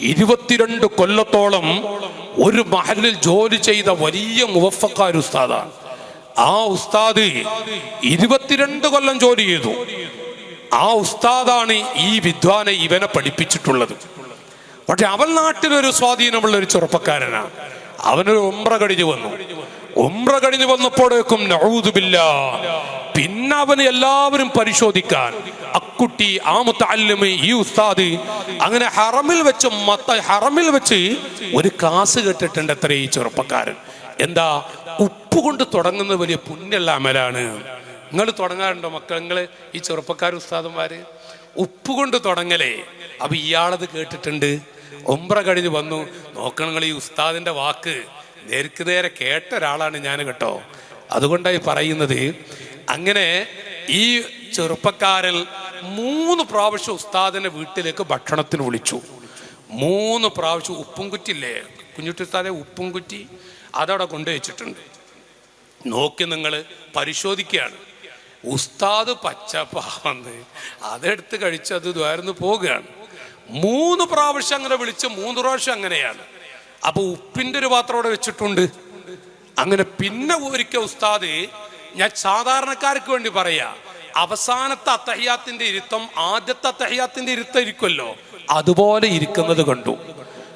ഇരുപത്തിരണ്ട് കൊല്ലത്തോളം ഒരു മഹലിൽ ജോലി ചെയ്ത വലിയ മുവഫക്കാർ ഉസ്താദാണ്. ആ ഉസ്താദ് ഇരുപത്തിരണ്ട് കൊല്ലം ജോലി ചെയ്തു. ആ ഉസ്താദാണ് ഈ വിദ്വാനെ ഇവനെ പഠിപ്പിച്ചിട്ടുള്ളത്. പക്ഷെ അവൻ നാട്ടിലൊരു സ്വാധീനമുള്ള ഒരു ചെറുപ്പക്കാരനാണ്. അവനൊരു ഉംറ കഴിഞ്ഞു വന്നു. ഉംറ കഴിഞ്ഞു വന്നപ്പോഴേക്കും നഊദുബില്ല പിന്നെ അവന് എല്ലാവരും പരിശോധിക്കാൻ. അക്കുട്ടി ആ മുത്തല്ലിമ് ഈ ഉസ്താദ്. അങ്ങനെ ഹറമിൽ വെച്ച് മത്ത ഹറമിൽ വെച്ച് ഒരു ക്ലാസ് കേട്ടിട്ടുണ്ട് അത്ര ഈ ചെറുപ്പക്കാരൻ. എന്താ? ഉപ്പ് കൊണ്ട് തുടങ്ങുന്ന വലിയ പുണ്യുള്ള അമലാണ്. നിങ്ങൾ തുടങ്ങാറുണ്ടോ മക്കൾ നിങ്ങൾ ഈ ചെറുപ്പക്കാർ ഉസ്താദന്മാര്? ഉപ്പ് കൊണ്ട് തുടങ്ങലേ. അപ്പൊ ഇയാളത് കേട്ടിട്ടുണ്ട്. ഒമ്പ്ര കഴിഞ്ഞ് വന്നു. നോക്കണങ്ങൾ ഈ ഉസ്താദിന്റെ വാക്ക് നേർക്ക് നേരെ കേട്ട ഒരാളാണ് ഞാൻ കേട്ടോ. അതുകൊണ്ടായി പറയുന്നത് അങ്ങനെ ഈ ചെറുപ്പക്കാരിൽ മൂന്ന് പ്രാവശ്യം ഉസ്താദിന്റെ വീട്ടിലേക്ക് ഭക്ഷണത്തിന് വിളിച്ചു. മൂന്ന് പ്രാവശ്യം ഉപ്പും കുറ്റില്ലേ കുഞ്ഞുട്ടി ഉസ്താദെ ഉപ്പും കുറ്റി അതവിടെ കൊണ്ടുവച്ചിട്ടുണ്ട് നോക്കി നിങ്ങൾ പരിശോധിക്കുകയാണ്. ഉസ്താദ് പച്ചപ്പാവന്ന് അതെടുത്ത് കഴിച്ച് അത് ദ്വാരന്ന് പോവുകയാണ്. മൂന്ന് പ്രാവശ്യം അങ്ങനെ വിളിച്ച് മൂന്ന് പ്രാവശ്യം അങ്ങനെയാണ്. അപ്പൊ ഉപ്പിന്റെ ഒരു പാത്രം അവിടെ വെച്ചിട്ടുണ്ട്. അങ്ങനെ പിന്നെ ഒരിക്കൽ ഉസ്താദ് ഞാൻ സാധാരണക്കാർക്ക് വേണ്ടി പറയാ അവസാനത്തെ അത്തഹ്യാത്തിന്റെ ഇരുത്തം ആദ്യത്തെ അത്തഹ്യാത്തിന്റെ ഇരുത്തം ഇരിക്കുമല്ലോ അതുപോലെ ഇരിക്കുന്നത് കണ്ടു.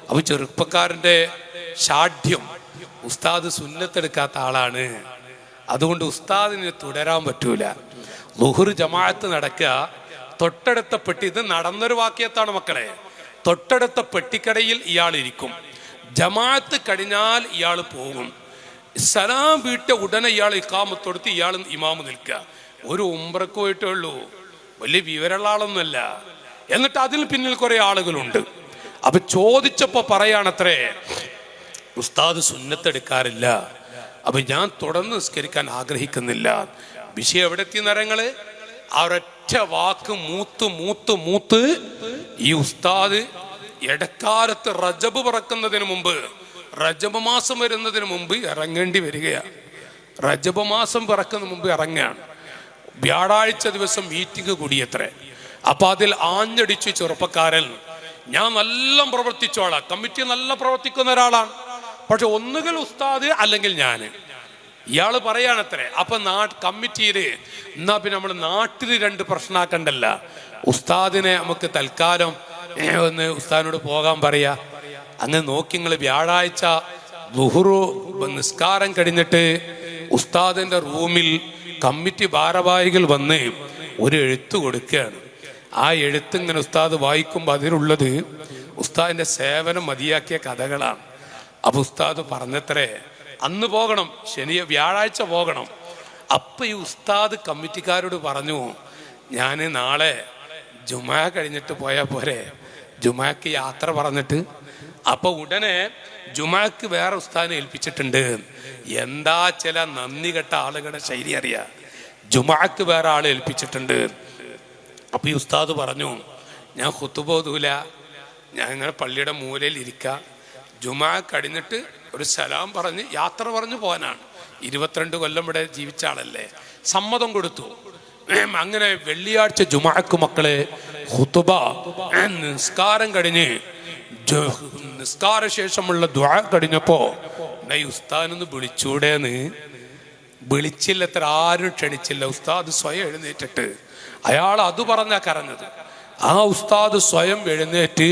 അപ്പൊ ചെറുപ്പക്കാരന്റെ ഷാഠ്യം ഉസ്താദ് സുന്നത്തെടുക്കാത്ത ആളാണ്. അതുകൊണ്ട് ഉസ്താദിന് തുടരാൻ പറ്റൂല. ലുഹുർ ജമാഅത്ത് നടക്കുക തൊട്ടടുത്ത പെട്ടി ഇത് നടന്നൊരു വാക്യത്താണ് മക്കളെ. തൊട്ടടുത്ത പെട്ടിക്കടയിൽ ഇയാൾ ഇരിക്കും. ജമാഅത്ത് കഴിഞ്ഞാൽ ഇയാൾ പോകും. സലാം വീട്ട ഉടനെ ഇയാൾ ഇക്കാമത്തൊടുത്ത് ഇയാൾ ഇമാമ് നിൽക്കുക. ഒരു ഉംറക്ക് പോയിട്ടേ ഉള്ളൂ. വലിയ വിവരമുള്ള ആളൊന്നുമല്ല. എന്നിട്ട് അതിന് പിന്നിൽ കുറെ ആളുകളുണ്ട്. അപ്പൊ ചോദിച്ചപ്പോ പറയാണത്രേ ഉസ്താദ് സുന്നത്തെടുക്കാറില്ല അപ്പൊ ഞാൻ തുടർന്ന് നിസ്കരിക്കാൻ ആഗ്രഹിക്കുന്നില്ല. വിഷയം എവിടെത്തി നരങ്ങൾ ആ ഒരൊറ്റ വാക്ക് മൂത്ത് മൂത്ത് മൂത്ത് ഈ ഉസ്താദ് ഇടക്കാലത്ത് റജബ് പറക്കുന്നതിന് മുമ്പ് റജബ് മാസം വരുന്നതിന് മുമ്പ് ഇറങ്ങേണ്ടി വരികയാണ്. റജബ് മാസം പിറക്കുന്ന മുമ്പ് ഇറങ്ങുകയാണ്. വ്യാഴാഴ്ച ദിവസം മീറ്റിംഗ് കൂടിയത്രേ. അപ്പൊ അതിൽ ആഞ്ഞടിച്ചു ചെറുപ്പക്കാരൻ ഞാൻ നല്ല പ്രവർത്തിച്ചോളാം. കമ്മിറ്റി നല്ല പ്രവർത്തിക്കുന്ന ഒരാളാണ്. പക്ഷെ ഒന്നുകിൽ ഉസ്താദ് അല്ലെങ്കിൽ ഞാൻ ഇയാൾ പറയാണത്രേ അപ്പൊ നാ കമ്മിറ്റിയിൽ എന്നാ പിന്നെ നമ്മൾ നാട്ടിൽ രണ്ട് പ്രശ്നമാക്കണ്ടല്ല ഉസ്താദിനെ നമുക്ക് തൽക്കാലം ഒന്ന് ഉസ്താദിനോട് പോകാൻ പറയാ. അങ്ങനെ നോക്കി നിങ്ങൾ വ്യാഴാഴ്ച ബുഹുറു നിസ്കാരം കഴിഞ്ഞിട്ട് ഉസ്താദിന്റെ റൂമിൽ കമ്മിറ്റി ഭാരവാഹികൾ വന്ന് ഒരു എഴുത്ത് കൊടുക്കുകയാണ്. ആ എഴുത്ത് ഇങ്ങനെ ഉസ്താദ് വായിക്കുമ്പോൾ അതിലുള്ളത് ഉസ്താദിന്റെ സേവനം മതിയാക്കിയ കഥകളാണ്. അപ്പൊ ഉസ്താദ് പറഞ്ഞത്രേ അന്ന് പോകണം. ശനി വ്യാഴാഴ്ച പോകണം. അപ്പൊ ഈ ഉസ്താദ് കമ്മിറ്റിക്കാരോട് പറഞ്ഞു ഞാൻ നാളെ ജുമാ കഴിഞ്ഞിട്ട് പോയാൽ പോരെ. ജുമാക്ക് യാത്ര പറഞ്ഞിട്ട്. അപ്പൊ ഉടനെ ജുമാക്ക് വേറെ ഉസ്താദിനെ ഏൽപ്പിച്ചിട്ടുണ്ട്. എന്താ ചില നന്ദി കെട്ട ആളുകളുടെ ശൈലി അറിയാ? ജുമാക്ക് വേറെ ആളെ ഏൽപ്പിച്ചിട്ടുണ്ട്. അപ്പൊ ഈ ഉസ്താദ് പറഞ്ഞു ഞാൻ കുത്തുപോതൂല ഞാൻ ഇങ്ങനെ പള്ളിയുടെ മൂലയിൽ ഇരിക്കുക ജുമാ കഴിഞ്ഞിട്ട് ഒരു സലാം പറഞ്ഞ് യാത്ര പറഞ്ഞു പോകാനാണ്. ഇരുപത്തിരണ്ട് കൊല്ലം ഇവിടെ ജീവിച്ച ആളല്ലേ. സമ്മതം കൊടുത്തു. അങ്ങനെ വെള്ളിയാഴ്ച ജുമാക്ക് മക്കളെ ഹുത്തുബ ഏം, നിസ്കാരം കഴിഞ്ഞ് നിസ്കാര ശേഷമുള്ള ദ്വാ കഴിഞ്ഞപ്പോ "എന്നാ ഈ ഉസ്താനൊന്ന് വിളിച്ചൂടേന്ന്. വിളിച്ചില്ല എത്ര ആരും ക്ഷണിച്ചില്ല. ഉസ്താദ് സ്വയം എഴുന്നേറ്റിട്ട് അയാൾ അത് പറഞ്ഞാ കരഞ്ഞത്. ആ ഉസ്താദ് സ്വയം എഴുന്നേറ്റ്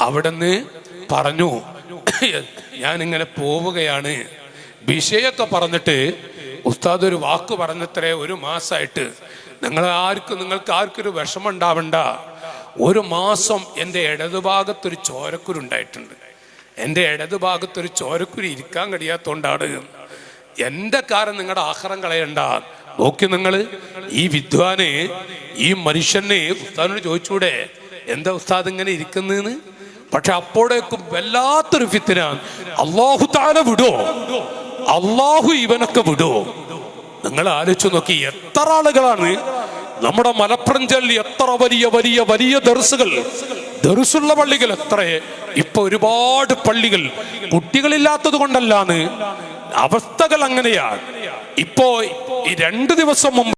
അവിടുന്ന് പറഞ്ഞു ഞാൻ ഇങ്ങനെ പോവുകയാണ്. വിഷയൊക്കെ പറഞ്ഞിട്ട് ഉസ്താദ് ഒരു വാക്ക് പറഞ്ഞത്രേ ഒരു മാസമായിട്ട് നിങ്ങൾ ആർക്കും നിങ്ങൾക്ക് ആർക്കൊരു വിഷമം ഉണ്ടാവണ്ട ഒരു മാസം എന്റെ ഇടതുഭാഗത്തൊരു ചോരക്കുരുണ്ടായിട്ടുണ്ട് എന്റെ ഇടതുഭാഗത്തൊരു ചോരക്കുരു ഇരിക്കാൻ കഴിയാത്തോണ്ടാണ്. എന്റെ കാരം നിങ്ങളുടെ ആഹാരം കളയണ്ട. നോക്കി നിങ്ങൾ ഈ വിദ്വാന് ഈ മനുഷ്യനെ ഉസ്താദിനോട് ചോദിച്ചൂടെ എന്താ ഉസ്താദ് ഇങ്ങനെ ഇരിക്കുന്നതെന്ന് പക്ഷെ അപ്പോഴേക്കും വല്ലാത്തൊരു ഫിത്തിനാണ് അള്ളാഹു താല വിടോ? അള്ളാഹു ഇവനൊക്കെ വിടോ? നിങ്ങൾ ആലോചിച്ചു നോക്കി എത്ര ആളുകളാണ് നമ്മുടെ മലപ്പുറം എത്ര വലിയ വലിയ വലിയ ദർസുകൾ. ദർസുള്ള പള്ളികൾ എത്ര? ഇപ്പൊ ഒരുപാട് പള്ളികൾ. കുട്ടികളില്ലാത്തത് കൊണ്ടല്ലാന്ന്. അവസ്ഥകൾ അങ്ങനെയാണ് ഇപ്പോ രണ്ട് ദിവസം മുമ്പ്